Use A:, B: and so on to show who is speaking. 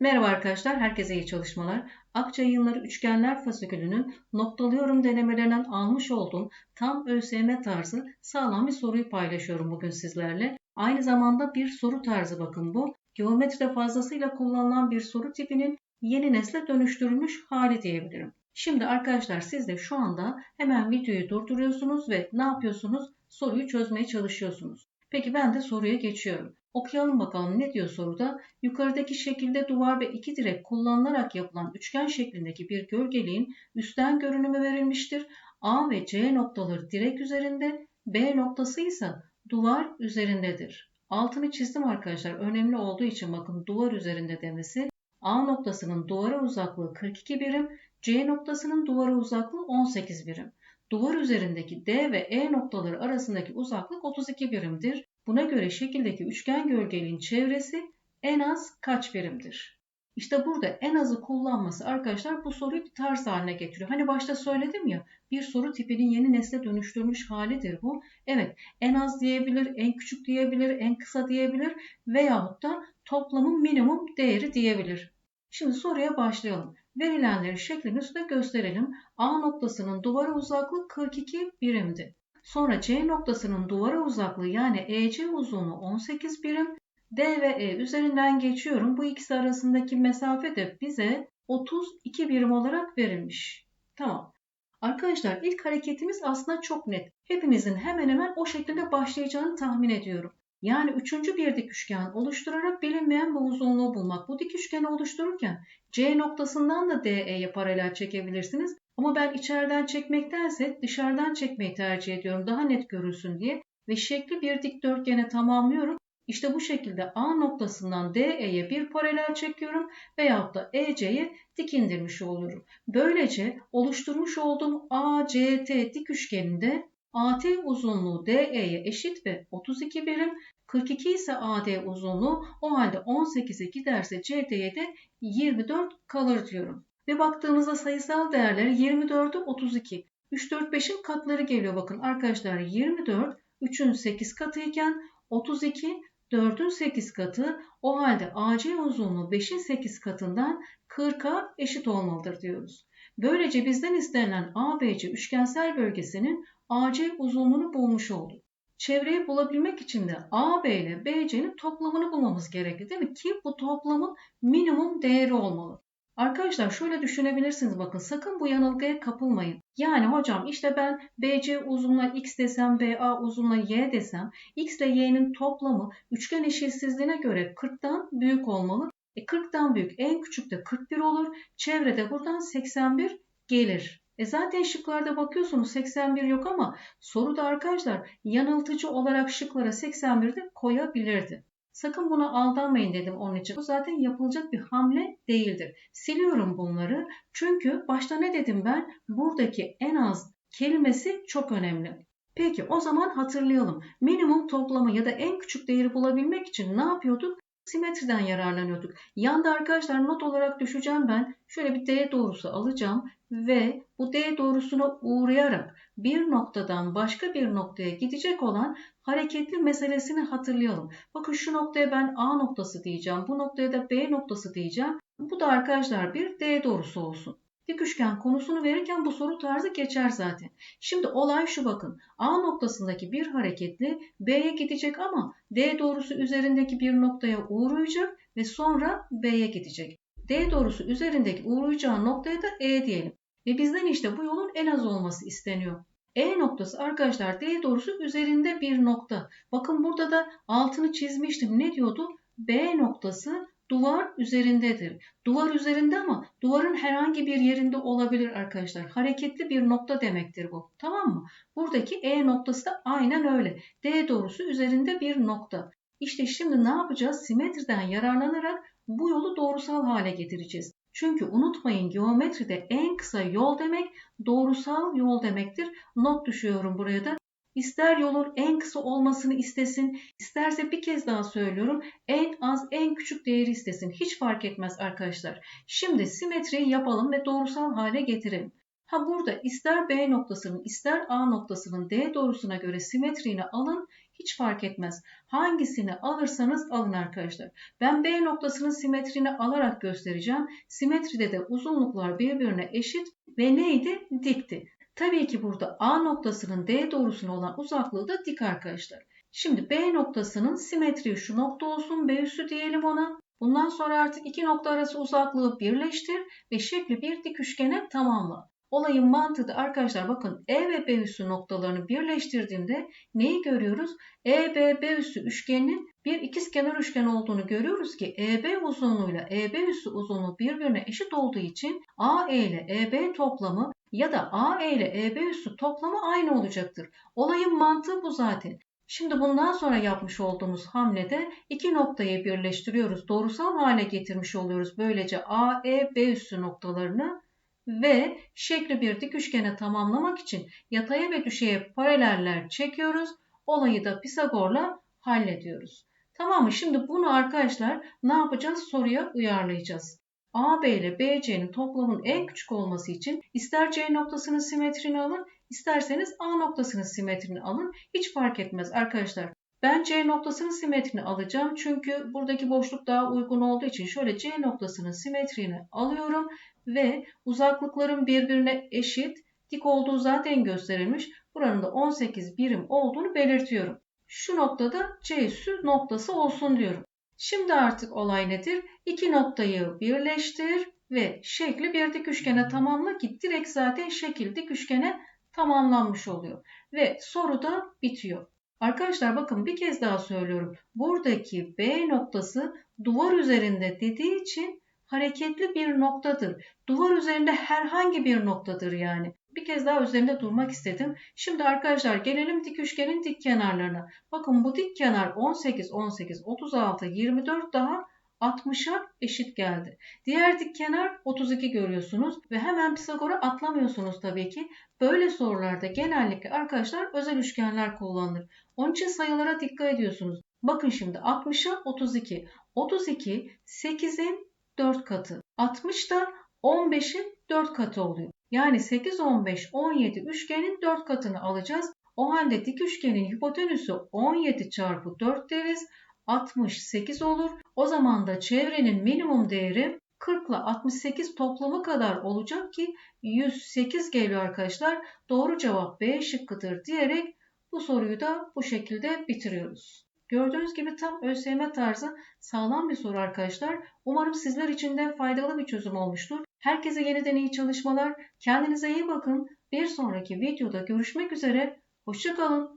A: Merhaba arkadaşlar, herkese iyi çalışmalar. Akça yayınları üçgenler fasikülünün noktalıyorum denemelerinden almış olduğum tam ÖSYM tarzı sağlam bir soruyu paylaşıyorum bugün sizlerle. Aynı zamanda bir soru tarzı bakın bu. Geometride fazlasıyla kullanılan bir soru tipinin yeni nesle dönüştürülmüş hali diyebilirim. Şimdi arkadaşlar siz de şu anda hemen videoyu durduruyorsunuz ve ne yapıyorsunuz? Soruyu çözmeye çalışıyorsunuz. Peki ben de soruya geçiyorum. Okuyalım bakalım ne diyor soruda? Yukarıdaki şekilde duvar ve iki direk kullanılarak yapılan üçgen şeklindeki bir gölgeliğin üstten görünümü verilmiştir. A ve C noktaları direk üzerinde, B noktası ise duvar üzerindedir. Altını çizdim arkadaşlar. Önemli olduğu için bakın duvar üzerinde demesi. A noktasının duvara uzaklığı 42 birim, C noktasının duvara uzaklığı 18 birim. Duvar üzerindeki D ve E noktaları arasındaki uzaklık 32 birimdir. Buna göre şekildeki üçgen gölgeliğin çevresi en az kaç birimdir? İşte burada en azı kullanması arkadaşlar bu soruyu bir tarz haline getiriyor. Hani başta söyledim ya bir soru tipinin yeni nesle dönüştürmüş halidir bu. Evet en az diyebilir, en küçük diyebilir, en kısa diyebilir veyahut da toplamın minimum değeri diyebilir. Şimdi soruya başlayalım. Verilenleri şeklin üstünde gösterelim. A noktasının duvara uzaklığı 42 birimdi. Sonra C noktasının duvara uzaklığı yani EC uzunluğu 18 birim. D ve E üzerinden geçiyorum. Bu ikisi arasındaki mesafe de bize 32 birim olarak verilmiş. Tamam. Arkadaşlar ilk hareketimiz aslında çok net. Hepimizin hemen hemen o şekilde başlayacağını tahmin ediyorum. Yani üçüncü bir dik üçgen oluşturarak bilinmeyen bu uzunluğu bulmak. Bu dik üçgeni oluştururken C noktasından da DE'ye paralel çekebilirsiniz. Ama ben içeriden çekmektense dışarıdan çekmeyi tercih ediyorum daha net görülsün diye ve şekli bir dikdörtgene tamamlıyorum. İşte bu şekilde A noktasından DE'ye bir paralel çekiyorum veyahut da EC'ye dik indirmiş oluyorum. Böylece oluşturmuş olduğum ACT dik üçgeninde AT uzunluğu DE'ye eşit ve 32 birim, 42 ise AD uzunluğu o halde 18'e giderse CD'ye de 24 kalır diyorum. Ve baktığımızda sayısal değerleri 24'ü 32. 3, 4, 5'in katları geliyor bakın arkadaşlar 24 3'ün 8 katı iken 32 4'ün 8 katı o halde AC uzunluğu 5'in 8 katından 40'a eşit olmalıdır diyoruz. Böylece bizden istenilen ABC üçgensel bölgesinin AC uzunluğunu bulmuş olduk. Çevreyi bulabilmek için de AB ile BC'nin toplamını bulmamız gerekli değil mi? Ki bu toplamın minimum değeri olmalı. Arkadaşlar şöyle düşünebilirsiniz bakın sakın bu yanılgıya kapılmayın. Yani hocam işte ben BC uzunluğuna x desem BA uzunluğuna y desem x ile y'nin toplamı üçgen eşitsizliğine göre 40'tan büyük olmalı. E 40'tan büyük en küçük de 41 olur. Çevrede buradan 81 gelir. E zaten şıklarda bakıyorsunuz 81 yok ama soruda arkadaşlar yanıltıcı olarak şıklara 81 de koyabilirdi. Sakın buna aldanmayın dedim onun için. Bu zaten yapılacak bir hamle değildir. Siliyorum bunları. Çünkü başta ne dedim ben? Buradaki en az kelimesi çok önemli. Peki o zaman hatırlayalım. Minimum toplamı ya da en küçük değeri bulabilmek için ne yapıyorduk? Simetriden yararlanıyorduk. Yanda arkadaşlar not olarak düşeceğim ben. Şöyle bir D doğrusu alacağım ve bu D doğrusuna uğrayarak bir noktadan başka bir noktaya gidecek olan hareketli meselesini hatırlayalım. Bakın şu noktaya ben A noktası diyeceğim. Bu noktaya da B noktası diyeceğim. Bu da arkadaşlar bir D doğrusu olsun. Dik üçgen konusunu verirken bu soru tarzı geçer zaten. Şimdi olay şu bakın. A noktasındaki bir hareketli B'ye gidecek ama D doğrusu üzerindeki bir noktaya uğrayacak ve sonra B'ye gidecek. D doğrusu üzerindeki uğrayacağı noktaya da E diyelim. Ve bizden işte bu yolun en az olması isteniyor. E noktası arkadaşlar D doğrusu üzerinde bir nokta. Bakın burada da altını çizmiştim. Ne diyordu? B noktası duvar üzerindedir. Duvar üzerinde ama duvarın herhangi bir yerinde olabilir arkadaşlar. Hareketli bir nokta demektir bu. Tamam mı? Buradaki E noktası da aynen öyle. D doğrusu üzerinde bir nokta. İşte şimdi ne yapacağız? Simetriden yararlanarak bu yolu doğrusal hale getireceğiz. Çünkü unutmayın geometride en kısa yol demek doğrusal yol demektir. Not düşüyorum buraya da. İster yolun en kısa olmasını istesin, isterse bir kez daha söylüyorum en az en küçük değeri istesin. Hiç fark etmez arkadaşlar. Şimdi simetriyi yapalım ve doğrusal hale getirelim. Ha burada ister B noktasının ister A noktasının D doğrusuna göre simetriğini alın Hiç fark etmez. Hangisini alırsanız alın arkadaşlar. Ben B noktasının simetrini alarak göstereceğim. Simetride de uzunluklar birbirine eşit ve neydi? Dikti. Tabii ki burada A noktasının D doğrusuna olan uzaklığı da dik arkadaşlar. Şimdi B noktasının simetri şu nokta olsun. B üssü diyelim ona. Bundan sonra artık iki nokta arası uzaklığı birleştir ve şekli bir dik üçgene tamamla. Olayın mantığı da arkadaşlar bakın E ve B üssü noktalarını birleştirdiğimde neyi görüyoruz? EBB üssü üçgeninin bir ikizkenar üçgen olduğunu görüyoruz ki EB uzunluğuyla EB üssü uzunluğu birbirine eşit olduğu için AE ile EB toplamı ya da AE ile EB üssü toplamı aynı olacaktır. Olayın mantığı bu zaten. Şimdi bundan sonra yapmış olduğumuz hamlede iki noktayı birleştiriyoruz. Doğrusal hale getirmiş oluyoruz. Böylece AE, B üssü noktalarını ve şekli bir dik üçgene tamamlamak için yataya ve düşeye paraleller çekiyoruz. Olayı da Pisagor'la hallediyoruz. Tamam mı? Şimdi bunu arkadaşlar ne yapacağız? Soruya uyarlayacağız. AB ile BC'nin toplamın en küçük olması için ister C noktasının simetrini alın, isterseniz A noktasının simetrini alın. Hiç fark etmez arkadaşlar. Ben C noktasının simetrini alacağım. Çünkü buradaki boşluk daha uygun olduğu için şöyle C noktasının simetrini alıyorum ve uzaklıkların birbirine eşit, dik olduğu zaten gösterilmiş. Buranın da 18 birim olduğunu belirtiyorum. Şu noktada C üssü noktası olsun diyorum. Şimdi artık olay nedir? İki noktayı birleştir ve şekli bir dik üçgene tamamla ki direkt zaten şekil dik üçgene tamamlanmış oluyor. Ve soru da bitiyor. Arkadaşlar bakın bir kez daha söylüyorum. Buradaki B noktası duvar üzerinde dediği için hareketli bir noktadır. Duvar üzerinde herhangi bir noktadır yani. Bir kez daha üzerinde durmak istedim. Şimdi arkadaşlar gelelim dik üçgenin dik kenarlarına. Bakın bu dik kenar 18, 18, 36, 24 daha 60'a eşit geldi. Diğer dik kenar 32 görüyorsunuz ve hemen Pisagor'a atlamıyorsunuz tabii ki. Böyle sorularda genellikle arkadaşlar özel üçgenler kullanılır. Onun için sayılara dikkat ediyorsunuz. Bakın şimdi 60'a 32. 32 8'in 4 katı. 60 da 15'in 4 katı oluyor. Yani 8, 15, 17 üçgenin 4 katını alacağız. O halde dik üçgenin hipotenüsü 17 çarpı 4 deriz. 68 olur. O zaman da çevrenin minimum değeri 40 ile 68 toplamı kadar olacak ki 108 geliyor arkadaşlar. Doğru cevap B şıkkıdır diyerek bu soruyu da bu şekilde bitiriyoruz. Gördüğünüz gibi tam ÖSYM tarzı sağlam bir soru arkadaşlar. Umarım sizler için de faydalı bir çözüm olmuştur. Herkese yeniden iyi çalışmalar. Kendinize iyi bakın. Bir sonraki videoda görüşmek üzere. Hoşçakalın.